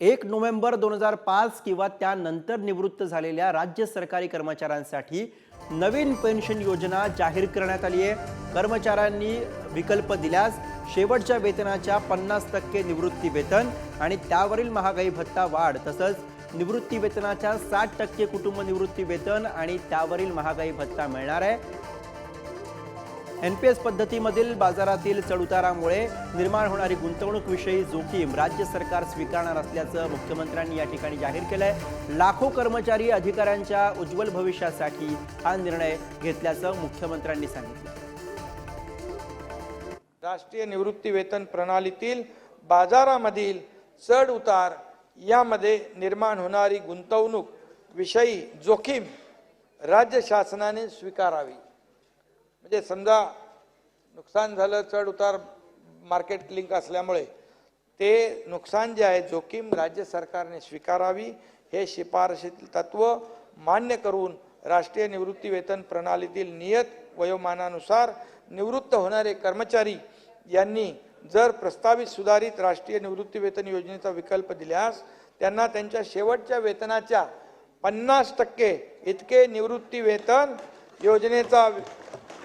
एक नोव्हेंबर दोन हजार पाच किंवा त्यानंतर निवृत्त झालेल्या राज्य सरकारी कर्मचाऱ्यांसाठी नवीन पेन्शन योजना जाहीर करण्यात आली आहे. कर्मचाऱ्यांनी विकल्प दिल्यास शेवटच्या वेतनाच्या पन्नास टक्के निवृत्ती वेतन आणि त्यावरील महागाई भत्ता वाढ तसंच निवृत्ती वेतनाच्या साठ टक्के कुटुंब निवृत्ती वेतन आणि त्यावरील महागाई भत्ता मिळणार आहे. एन पी एस पद्धतीमधील बाजारातील चढउतारामुळे निर्माण होणारी गुंतवणूकविषयी जोखीम राज्य सरकार स्वीकारणार असल्याचं मुख्यमंत्र्यांनी या ठिकाणी जाहीर केलंय. लाखो कर्मचारी अधिकाऱ्यांच्या उज्ज्वल भविष्यासाठी हा निर्णय घेतल्याचं मुख्यमंत्र्यांनी सांगितलं. राष्ट्रीय निवृत्ती वेतन प्रणालीतील बाजारामधील चढ उतार यामध्ये निर्माण होणारी गुंतवणूक विषयी जोखीम राज्य शासनाने स्वीकारावी. म्हणजे समजा नुकसान झालं चढ उतार मार्केट लिंक असल्यामुळे ते नुकसान जे आहे जोखीम राज्य सरकारने स्वीकारावी हे शिफारशीतील तत्व मान्य करून राष्ट्रीय निवृत्ती वेतन प्रणालीतील नियत वयोमानानुसार निवृत्त होणारे कर्मचारी यांनी जर प्रस्तावित सुधारित राष्ट्रीय निवृत्ती वेतन योजनेचा विकल्प दिल्यास त्यांना त्यांच्या शेवटच्या वेतनाच्या पन्नास टक्के इतके निवृत्ती वेतन योजनेचा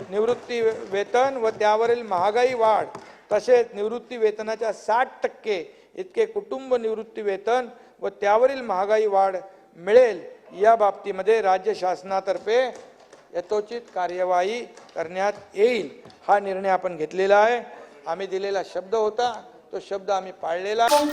निवृत्ती वेतन व त्यावरील महागाई वाढ तसेच निवृत्ती वेतनाच्या साठ टक्के इतके कुटुंब निवृत्ती वेतन व त्यावरील महागाई वाढ मिळेल या बाबतीमध्ये राज्य शासनातर्फे यथोचित कार्यवाही करण्यात येईल हा निर्णय आपण घेतलेला आहे आम्ही दिलेला शब्द होता तो शब्द आम्ही पाळलेला आहे.